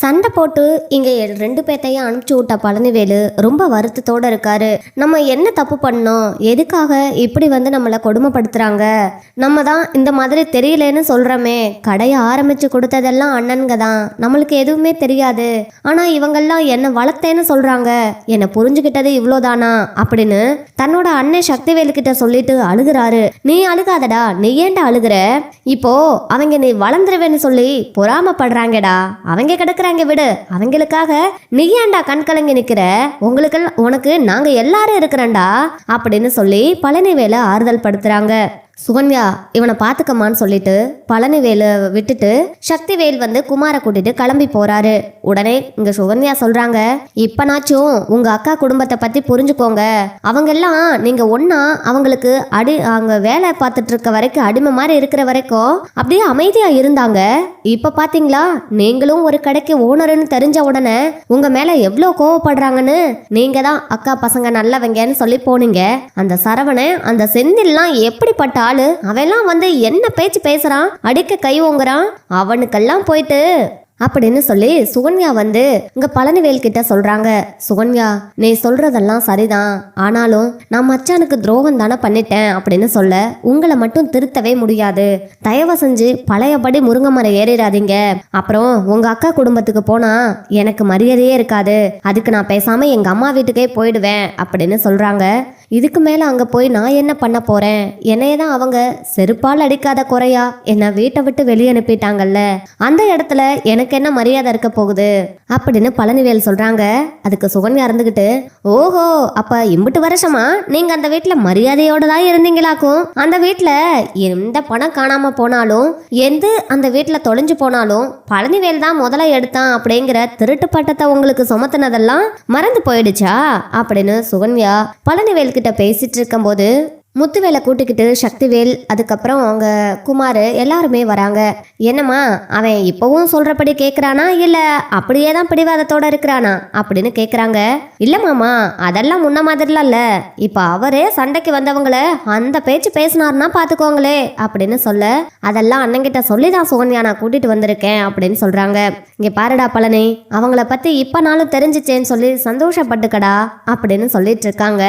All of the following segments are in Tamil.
சண்டை போட்டு இங்க ரெண்டு பேர்த்தையும் அனுப்பிச்சு விட்ட பழனிவேலு ரொம்ப வருத்தத்தோட இருக்காரு. நம்ம என்ன தப்பு பண்ணோம்? எதுக்காக இப்படி வந்து நம்மளை கொடுமைப்படுத்துறாங்க? நம்ம தான் இந்த மாதிரி தெரியலன்னு சொல்றோமே. கடையை ஆரம்பிச்சு கொடுத்ததெல்லாம் அண்ணனுங்க தான். நம்மளுக்கு எதுவுமே தெரியாது. ஆனா இவங்கெல்லாம் என்ன வளர்த்தேன்னு சொல்றாங்க. என்னை புரிஞ்சுக்கிட்டது இவ்வளோதானா? அப்படின்னு தன்னோட அண்ணன் சக்திவேலு கிட்ட சொல்லிட்டு அழுகுறாரு. நீ அழுகாதடா. நீ ஏன்டா அழுகுற? இப்போ அவங்க நீ வளர்ந்துருவேன்னு சொல்லி பொறாமப்படுறாங்கடா. அவங்க கிடக்குறாங்க விடு. அவங்களுக்காக நீ ஏண்டா கண் கலங்கி நிக்கிற? உங்களுக்கு உனக்கு நாங்க எல்லாரும் இருக்கிறேன்டா அப்படின்னு சொல்லி பழனிவேல ஆறுதல் படுத்துறாங்க. சுகன்யா இவனை பார்த்துக்கமான்னு சொல்லிட்டு பழனிவேலை விட்டுட்டு சக்திவேல் வந்து குமாரை கூட்டிட்டு கிளம்பி போறாரு. உடனே இங்க சுகன்யா சொல்றாங்க இப்பனாச்சும் உங்க அக்கா குடும்பத்தை பத்தி புரிஞ்சுக்கோங்க. அவங்க எல்லாம் நீங்க ஒன்னா அவங்களுக்கு அடி அவங்க வேலை பார்த்துட்டு இருக்க வரைக்கும் அடிமை மாதிரி இருக்கிற வரைக்கும் அப்படியே அமைதியா இருந்தாங்க. இப்ப பாத்தீங்களா நீங்களும் ஒரு கடைக்கு ஓனர்னு தெரிஞ்ச உடனே உங்க மேல எவ்வளோ கோவப்படுறாங்கன்னு நீங்க தான் அக்கா பசங்க நல்லவங்கன்னு சொல்லி போனீங்க. அந்த சரவணன் அந்த செந்தில்லாம் எப்படிப்பட்ட ஆளு அவெல்லாம் வந்து என்ன பேச்சு பேசுறான்? அடிக்க கை ஓங்குறான்? அவனுக்கெல்லாம் போயிட்டு அப்படின்னு சொல்லி சுகன்யா வந்து இங்க பழனிவேல் கிட்ட சொல்றாங்க. சுகன்யா நீ சொல்றதெல்லாம் சரிதான். ஆனாலும் நான் மச்சானுக்கு துரோகம் தானே பண்ணிட்டேன் அப்படின்னு சொல்ல உங்களை மட்டும் திருத்தவே முடியாது. தயவு செஞ்சு பழையபடி முருங்கை மரம் ஏறிடாதீங்க. அப்புறம் உங்க அக்கா குடும்பத்துக்கு போனா எனக்கு மரியாதையே இருக்காது. அதுக்கு நான் பேசாம எங்க அம்மா வீட்டுக்கே போயிடுவேன் அப்படின்னு சொல்றாங்க. இதுக்கு மேல அங்க போய் நான் என்ன பண்ண போறேன்? என்னைய தான் அவங்க செருப்பால் அடிக்காத குறையா என்னை வீட்டை விட்டு வெளியே அனுப்பிட்டாங்கல்ல. அந்த இடத்துல எனக்கு எனக்கு என்ன மரியாதை இருக்க போகுது? அப்படின்னு பழனிவேல் சொல்றாங்க. அதுக்கு சுகன்யா இருந்துகிட்டு ஓஹோ அப்ப இம்புட்டு வருஷமா நீங்க அந்த வீட்டுல மரியாதையோட தான் இருந்தீங்களாக்கும்? அந்த வீட்டுல எந்த பணம் காணாம போனாலும் எந்த அந்த வீட்டுல தொலைஞ்சு போனாலும் பழனிவேல் தான் முதல்ல எடுத்தான் அப்படிங்கிற திருட்டு பட்டத்தை உங்களுக்கு சுமத்துனதெல்லாம் மறந்து போயிடுச்சா? அப்படின்னு சுகன்யா பழனிவேல் கிட்ட பேசிட்டு இருக்கும்போது முத்துவேலை கூட்டிக்கிட்டு சக்திவேல் அதுக்கப்புறம் அவங்க குமார் எல்லாருமே வராங்க. என்னம்மா அவன் இப்போவும் சொல்கிறபடி கேட்குறானா இல்லை அப்படியே தான் பிடிவாதத்தோட இருக்கிறானா அப்படின்னு கேட்குறாங்க இல்லை மாமா அதெல்லாம் முன்ன மாதிரிலாம் இல்லை. இப்போ அவரே சண்டைக்கு வந்தவங்கள அந்த பேச்சு பேசினார்னா பார்த்துக்கோங்களே அப்படின்னு சொல்ல அதெல்லாம் அண்ணங்கிட்ட சொல்லி தான் சுகன்யா நான் கூட்டிகிட்டு வந்திருக்கேன் அப்படின்னு சொல்கிறாங்க இங்கே பாருடா பழனி அவங்கள பற்றி இப்போனாலும் தெரிஞ்சிச்சேன்னு சொல்லி சந்தோஷப்பட்டுக்கடா அப்படின்னு சொல்லிட்டு இருக்காங்க.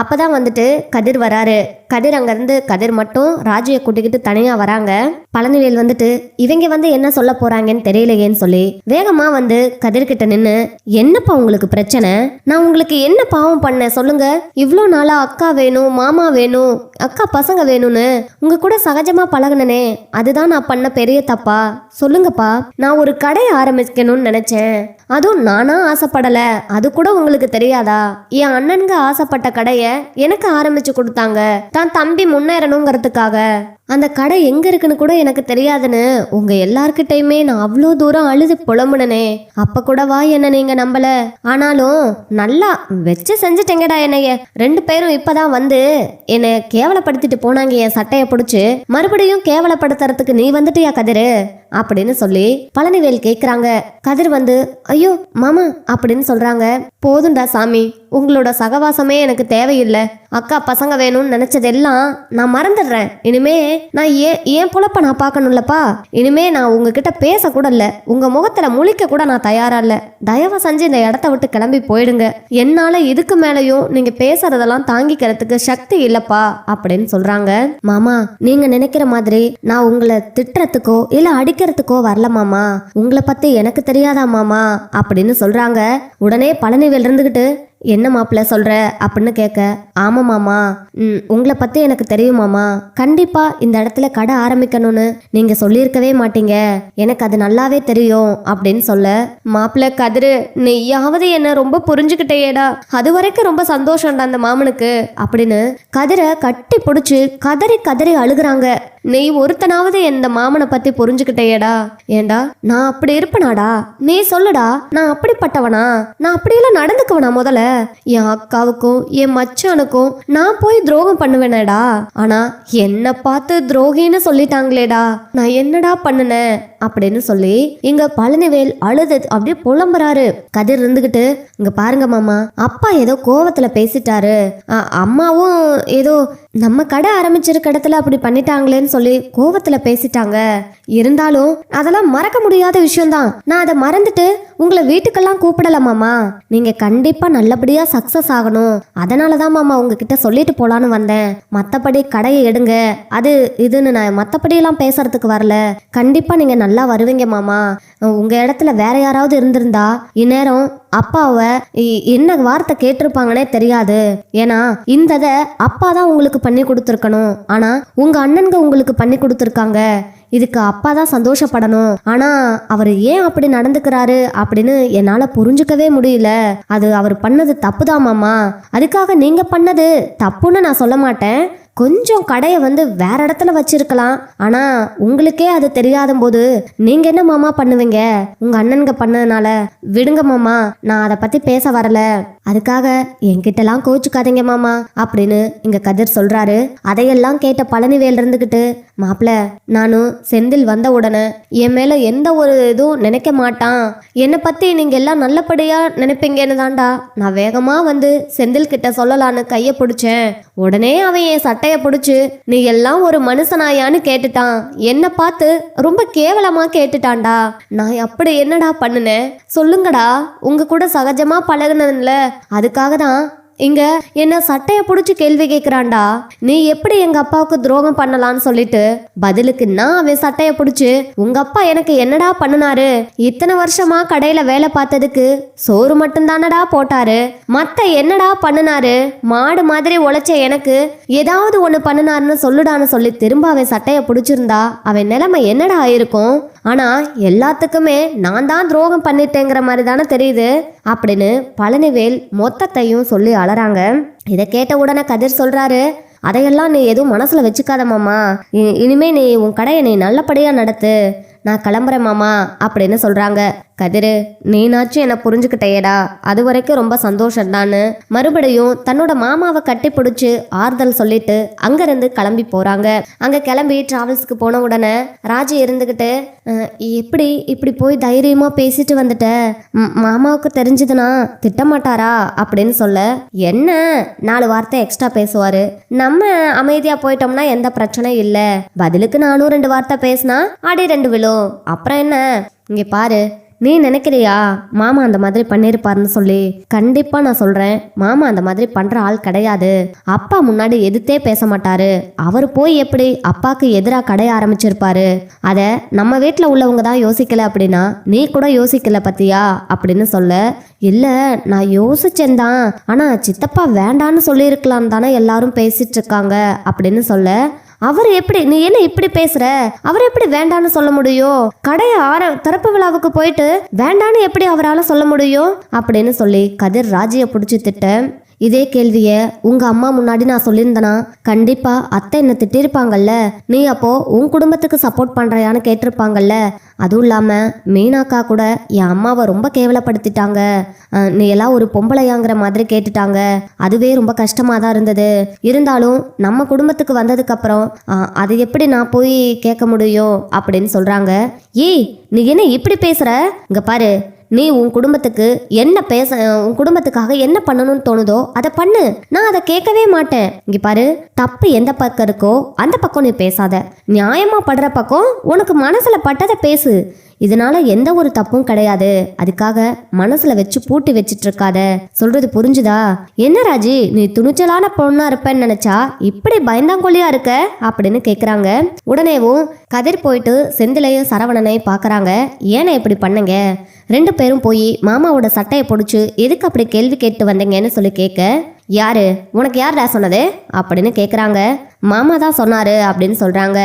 அப்போ தான் வந்துட்டு கதிர் வராரு. கதிர் அங்கேருந்து கதிர் மட்டும் ராஜுவை கூட்டிக்கிட்டு தனியாக வராங்க. பழனிவேல் வந்துட்டு இவங்க வந்து என்ன சொல்ல போறாங்கன்னு தெரியலையேன்னு சொல்லி வேகமாக வந்து கதிர்கிட்ட நின்று என்னப்பா உங்களுக்கு பிரச்சனை? நான் உங்களுக்கு என்ன பாவம் பண்ணேன்? சொல்லுங்க. இவ்வளோ நாளாக அக்கா வேணும் மாமா வேணும் அக்கா பசங்க வேணும்னு உங்க கூட சகஜமாக பழகுனனே. அதுதான் நான் பண்ண பெரிய தப்பா? சொல்லுங்கப்பா. நான் ஒரு கடை ஆரம்பிக்கணும்னு நினைச்சேன். அதுவும் நானா ஆசைப்படலை. அது கூட உங்களுக்கு தெரியாதா? என் அண்ணனுங்க ஆசைப்பட்ட கடை வேலையை எனக்கு ஆரம்பிச்சு கொடுத்தாங்க. தான் தம்பி முன்னேறணுங்கிறதுக்காக. அந்த கடை எங்கே இருக்குன்னு கூட எனக்கு தெரியாதுன்னு உங்கள் எல்லார்கிட்டையுமே நான் அவ்வளோ தூரம் அழுது புலம்புனனே. கூட கூடவா என்ன நீங்கள் நம்பல? ஆனாலும் நல்லா வச்சு செஞ்சுட்டேங்கடா என்னைய. ரெண்டு பேரும் இப்பதான் வந்து என்னை கேவலப்படுத்திட்டு போனாங்க என் சட்டையை பிடிச்சி. மறுபடியும் கேவலப்படுத்துறதுக்கு நீ வந்துட்டியா கதிரு? அப்படின்னு சொல்லி பழனிவேல் கேட்குறாங்க கதிர் வந்து ஐயோ மாமா அப்படின்னு சொல்கிறாங்க போதும்டா சாமி உங்களோட சகவாசமே எனக்கு தேவையில்லை. அக்கா பசங்க வேணும்னு நினைச்சதெல்லாம் நான் மறந்துடுறேன். இனிமே நான் ஏன் ஏன் பொழப்ப நான் பார்க்கணும்லப்பா? இனிமே நான் உங்ககிட்ட பேசக்கூட இல்லை இல்ல உங்க முகத்துல முழிக்க கூட நான் தயாரா இல்ல. தயவு செஞ்சு இந்த இடத்த விட்டு கிளம்பி போயிடுங்க. என்னால இதுக்கு மேலையும் நீங்க பேசுறதெல்லாம் தாங்கிக்கிறதுக்கு சக்தி இல்லப்பா அப்படின்னு சொல்றாங்க. மாமா நீங்க நினைக்கிற மாதிரி நான் உங்களை திட்டுறதுக்கோ இல்ல அடிக்கிறதுக்கோ வரல மாமா. உங்களை பத்தி எனக்கு தெரியாதா மாமா? அப்படின்னு சொல்றாங்க. உடனே பழனிவேல் இருந்துகிட்டு என்ன மாப்பிள்ள சொல்ற? அப்படின்னு கேட்க ஆமா மாமா. ம் உங்களை பத்தி எனக்கு தெரியும் மாமா. கண்டிப்பா இந்த இடத்துல கடை ஆரம்பிக்கணும்னு நீங்க சொல்லியிருக்கவே மாட்டீங்க. எனக்கு அது நல்லாவே தெரியும் அப்படின்னு சொல்ல மாப்பிள்ள கதிரு நீயாவது என்ன ரொம்ப புரிஞ்சுக்கிட்டேடா அது வரைக்கும் ரொம்ப சந்தோஷம்டா அந்த மாமனுக்கு அப்படின்னு கதிரை கட்டி பிடிச்சி கதறி கதறி அழுகுறாங்க. நீ ஒருத்தனாவது இந்த மாமனை பத்தி புரிஞ்சுக்கிட்டேடா ஏண்டா நான் அப்படி இருப்பனாடா. நீ சொல்லுடா நான் அப்படிப்பட்டவனா? நான் அப்படியெல்லாம் நடந்துக்குவனா முதல்ல? என் அக்காவுக்கும் என் மச்சானுக்கும் நான் போய் துரோகம் பண்ணுவேனேடா. ஆனா என்ன பார்த்து துரோகின்னு சொல்லிட்டாங்களேடா. நான் என்னடா பண்ணுனேன்? அப்படின்னு சொல்லி இங்க பழனிவேல் அழுது அப்படியே புலம்புறாரு. கதிர் இருந்துகிட்டு இங்க பாருங்க மாமா அப்பா ஏதோ கோவத்துல பேசிட்டாரு. அம்மாவும் ஏதோ நம்ம கடை ஆரம்பிச்சிருக்க இடத்துல அப்படி பண்ணிட்டாங்களேன்னு சொல்லி கோவத்துல பேசிட்டாங்க. இருந்தாலும் அதெல்லாம் மறக்க முடியாத விஷயம்தான். நான் அதை மறந்துட்டு உங்களை வீட்டுக்கெல்லாம் கூப்பிடல மாமா. நீங்க கண்டிப்பா நல்லபடியா சக்சஸ் ஆகணும். அதனாலதான் மாமா உங்ககிட்ட சொல்லிட்டு போலான்னு வந்தேன். மத்தபடி கடையை எடுங்க. அது இதுன்னு நான் மத்தபடி எல்லாம் பேசுறதுக்கு வரல. கண்டிப்பா நீங்க நல்லா வருவீங்க மாமா. உங்கள் இடத்துல வேற யாராவது இருந்திருந்தா இந்நேரம் அப்பாவை இ- என்ன வார்த்தை கேட்டிருப்பாங்கன்னே தெரியாது. ஏன்னா இந்த இதை அப்பா தான் உங்களுக்கு பண்ணி கொடுத்துருக்கணும். ஆனால் உங்கள் அண்ணன்க உங்களுக்கு பண்ணி கொடுத்துருக்காங்க. இதுக்கு அப்பா தான் சந்தோஷப்படணும். ஆனா அவர் ஏன் அப்படி நடந்துக்கிறாரு அப்படின்னு என்னால புரிஞ்சுக்கவே முடியல. அது அவர் பண்ணது தப்புதான் மாமா. அதுக்காக நீங்க பண்ணது தப்புன்னு நான் சொல்ல மாட்டேன். கொஞ்சம் கடையை வந்து வேற இடத்துல வச்சிருக்கலாம். ஆனா உங்களுக்கே அது தெரியாத போது நீங்க என்ன மாமா பண்ணுவீங்க? உங்க அண்ணனுங்க பண்ணதுனால. விடுங்க மாமா நான் அதை பத்தி பேச வரல. அதுக்காக என்கிட்டலாம் கோச்சுக்காதீங்க மாமா அப்படின்னு இங்க கதிர் சொல்றாரு. அதையெல்லாம் கேட்ட பழனிவேல் இருந்துகிட்டு மாப்பிள்ள நானும் செந்தில் வந்த உடனே என் மேல எந்த ஒரு இதுவும் நினைக்க மாட்டான். என்னை பத்தி நீங்க எல்லாம் நல்லபடியா நினைப்பீங்கன்னு தாண்டா நான் வேகமா வந்து செந்தில் கிட்ட சொல்லலான்னு கைய பிடிச்சேன். உடனே அவன் என் சட்டைய பிடிச்சு நீ எல்லாம் ஒரு மனுஷனாயான்னு கேட்டுட்டான். என்ன பார்த்து ரொம்ப கேவலமா கேட்டுட்டான்டா. நான் அப்படி என்னடா பண்ணுனேன்? சொல்லுங்கடா. உங்க கூட சகஜமா பழகுனதுல அதுக்காக தான் இங்க என்ன சட்டைய பிடிச்சி கேள்வி கேக்குறான்டா. நீ எப்படி எங்க அப்பாவுக்கு துரோகம் பண்ணலான்னு சொல்லிட்டு? பதிலுக்கு நான் அவன் சட்டைய புடிச்சு உங்க அப்பா எனக்கு என்னடா பண்ணுனாரு? இத்தனை வருஷமா கடையில வேலை பார்த்ததுக்கு சோறு மட்டும்தானடா போட்டாரு? மத்த என்னடா பண்ணுனாரு? மாடு மாதிரி உழைச்ச எனக்கு ஏதாவது ஒண்ணு பண்ணுனாருன்னு சொல்லுடான்னு சொல்லி திரும்ப அவன் சட்டைய பிடிச்சிருந்தா அவன் நிலைமை என்னடா ஆயிருக்கும்? ஆனால் எல்லாத்துக்குமே நான் தான் துரோகம் பண்ணிட்டேங்கிற மாதிரி தானே தெரியுது? அப்படின்னு பழனிவேல் மொத்தத்தையும் சொல்லி அலறாங்க. இதை கேட்ட உடனே கதிர் சொல்கிறாரு அதையெல்லாம் நீ எதுவும் மனசில் வச்சுக்காத மாமா. இனிமே நீ உன் கடையை நீ நல்லபடியாக நடத்து. நான் கிளம்புறேன் மாமா அப்படின்னு சொல்கிறாங்க கதிரு நீனாச்சும் என்னை புரிஞ்சுக்கிட்டேடா அது வரைக்கும் ரொம்ப சந்தோஷம்தான்னு. மறுபடியும் தன்னோட மாமாவை கட்டி பிடிச்சி ஆறுதல் சொல்லிட்டு அங்கிருந்து கிளம்பி போறாங்க. அங்க கிளம்பி டிராவல்ஸ்க்கு போன உடனே ராஜி இருந்துகிட்டு எப்படி இப்படி போய் தைரியமா பேசிட்டு வந்துட்ட? மாமாவுக்கு தெரிஞ்சதுன்னா திட்டமாட்டாரா? அப்படின்னு சொல்ல என்ன? நாலு வார்த்தை எக்ஸ்ட்ரா பேசுவாரு. நம்ம அமைதியா போயிட்டோம்னா எந்த பிரச்சனையும் இல்ல. பதிலுக்கு நானும் ரெண்டு வார்த்தை பேசினா அடி ரெண்டு விழும். அப்புறம் என்ன? இங்க பாரு நீ நினைக்கிறியா? மாமா அந்த மாதிரி பண்ணியிருப்பாருன்னு சொல்லி. கண்டிப்பா நான் சொல்றேன். மாமா அந்த மாதிரி பண்ற ஆள் கிடையாது. அப்பா முன்னாடி எதிர்த்தே பேச மாட்டாரு. அவர் போய் எப்படி அப்பாக்கு எதிராக கடைய ஆரம்பிச்சிருப்பாரு? அத நம்ம வீட்டில் உள்ளவங்க தான் யோசிக்கல அப்படின்னா நீ கூட யோசிக்கல பத்தியா? அப்படின்னு சொல்ல இல்ல நான் யோசிச்சேன் தான். ஆனா சித்தப்பா வேண்டான்னு சொல்லியிருக்கலாம் தானே எல்லாரும் பேசிட்டு இருக்காங்க. அப்படின்னு சொல்ல அவர் எப்படி நீ என்ன இப்படி பேசுற? அவர் எப்படி வேண்டான்னு சொல்ல முடியும் கடைய ஆர திறப்பு விழாவுக்கு போயிட்டு வேண்டான்னு எப்படி அவரால் சொல்ல முடியும் அப்படின்னு சொல்லி கதிர் ராஜியை பிடிச்சி திட்ட இதே கேள்விய உங்க அம்மா முன்னாடி நான் சொல்லியிருந்தனா? கண்டிப்பா அத்தை என்ன திட்டிருப்பாங்கல்ல. நீ அப்போ உன் குடும்பத்துக்கு சப்போர்ட் பண்றையான்னு கேட்டிருப்பாங்கல்ல. அதுவும் இல்லாம மீனாக்கா கூட என் அம்மாவை ரொம்ப கேவலப்படுத்திட்டாங்க. நீ எல்லாம் ஒரு பொம்பளையாங்கிற மாதிரி கேட்டுட்டாங்க. அதுவே ரொம்ப கஷ்டமா தான் இருந்தது. இருந்தாலும் நம்ம குடும்பத்துக்கு வந்ததுக்கு அப்புறம் அது எப்படி நான் போய் கேட்க முடியும் அப்படின்னு சொல்றாங்க. ஏய் நீ என்ன இப்படி பேசுற? இங்க பாரு. நீ உன் குடும்பத்துக்கு என்ன பேச உன் குடும்பத்துக்காக என்ன பண்ணணும்னு தோணுதோ அதை பண்ணு. நான் அதை கேட்கவே மாட்டேன். இங்க பாரு தப்பு எந்த பக்கம் இருக்கோ அந்த பக்கம் நீ பேசாத. நியாயமா படுற பக்கம் உனக்கு மனசுல பட்டதை பேசு. இதனால எந்த ஒரு தப்பும் கிடையாது. அதுக்காக மனசுல வச்சு பூட்டி வச்சிட்டு இருக்காத சொல்றது புரிஞ்சுதா? என்ன ராஜி நீ துணிச்சலான பொண்ணா இருப்பேன்னு நினைச்சா இப்படி பயந்தாங்கொல்லியா இருக்க? அப்படின்னு கேக்குறாங்க. உடனேவும் கதிர் போயிட்டு செந்திலையும் சரவணனையும் பாக்குறாங்க. ஏன்னா இப்படி பண்ணுங்க? ரெண்டு பேரும் போய் மாமாவோட சட்டையை பிடிச்சி எதுக்கு அப்படி கேள்வி கேட்டு வந்தீங்கன்னு சொல்லி கேட்க யாரு? உனக்கு யார்டா சொன்னது? அப்படின்னு கேட்குறாங்க மாமா தான் சொன்னாரு அப்படின்னு சொல்றாங்க.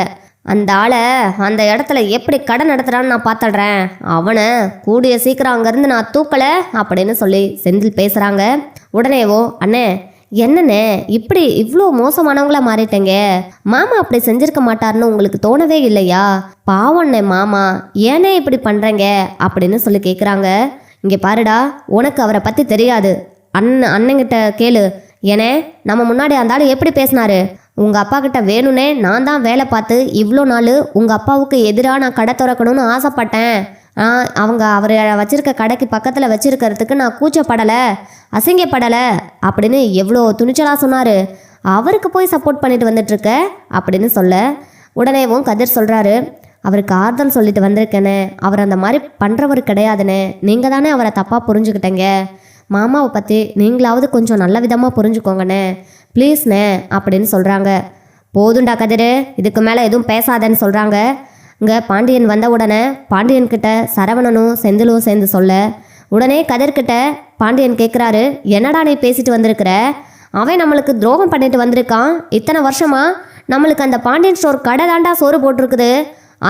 அந்த ஆளை அந்த இடத்துல எப்படி கடை நடத்துறான்னு நான் பார்த்துடுறேன் அவனை கூடிய சீக்கிரம் அங்கேருந்து நான் தூக்கலை அப்படின்னு சொல்லி செந்தில் பேசுகிறாங்க உடனேவோ அண்ணே என்னண்ணே இப்படி இவ்வளோ மோசமானவங்களா மாறிட்டேங்க? மாமா அப்படி செஞ்சிருக்க மாட்டாருன்னு உங்களுக்கு தோணவே இல்லையா? பாவண்ணே மாமா ஏனே இப்படி பண்ணுறேங்க அப்படின்னு சொல்லி கேட்குறாங்க இங்கே பாருடா உனக்கு அவரை பற்றி தெரியாது. அண்ணன் அண்ணங்கிட்ட கேளு. ஏனே நம்ம முன்னாடி அந்த ஆள் எப்படி பேசினாரு? உங்கள் அப்பா கிட்ட வேணும்னே நான் தான் வேலை பார்த்து இவ்வளோ நாள் உங்கள் அப்பாவுக்கு எதிராக நான் கடை திறக்கணும்னு ஆசைப்பட்டேன். ஆ, அவங்க அவர் வச்சுருக்க கடைக்கு பக்கத்தில் வச்சுருக்கிறதுக்கு நான் கூச்சப்படலை அசிங்கப்படலை அப்படின்னு எவ்வளோ துணிச்சலாக சொன்னார். அவருக்கு போய் சப்போர்ட் பண்ணிட்டு வந்துட்டுருக்க அப்படின்னு சொல்ல உடனேவும் கதிர் சொல்கிறாரு அவருக்கு ஆறுதல் சொல்லிட்டு வந்திருக்கேனே அவர் அந்த மாதிரி பண்ணுறவர் கிடையாதுண்ணே நீங்கள் தானே அவரை தப்பாக புரிஞ்சுக்கிட்டேங்க. மாமாவை பற்றி நீங்களாவது கொஞ்சம் நல்ல விதமாக புரிஞ்சுக்கோங்கண்ணே ப்ளீஸ்ண்ணே அப்படின்னு சொல்கிறாங்க போதுண்டா கதிரு இதுக்கு மேலே எதுவும் பேசாதேன்னு சொல்கிறாங்க இங்கே பாண்டியன் வந்த உடனே பாண்டியன் கிட்ட சரவணனும் செந்திலும் சேர்ந்து சொல்ல உடனே கதிர்கிட்ட பாண்டியன் கேட்குறாரு என்னடா நீ பேசிட்டு வந்திருக்கிற? அவன் நம்மளுக்கு துரோகம் பண்ணிட்டு வந்திருக்கான். இத்தனை வருஷமா நம்மளுக்கு அந்த பாண்டியன் ஸ்டோர் கடை தாண்டா சோறு போட்டிருக்குது.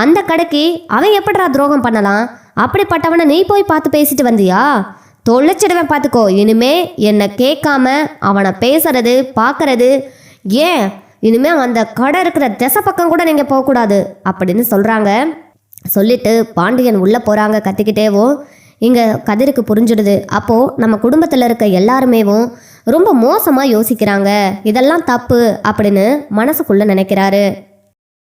அந்த கடைக்கு அவன் எப்படிடா துரோகம் பண்ணலாம்? அப்படிப்பட்டவனை நீ போய் பார்த்து பேசிட்டு வந்தியா? தொலைச்சிடுவேன் பார்த்துக்கோ இனிமே என்னை கேட்காம அவனை பேசுறது பார்க்கறது ஏன்? இனிமே அந்த கடை இருக்கிற திசை பக்கம் கூட நீங்கள் போகக்கூடாது அப்படின்னு சொல்கிறாங்க சொல்லிட்டு பாண்டியன் உள்ளே போகிறாங்க கத்திக்கிட்டேவும் இங்கே கதிருக்கு புரிஞ்சிடுது. அப்போது நம்ம குடும்பத்தில் இருக்க எல்லாருமேவும் ரொம்ப மோசமாக யோசிக்கிறாங்க. இதெல்லாம் தப்பு அப்படின்னு மனசுக்குள்ளே நினைக்கிறாரு.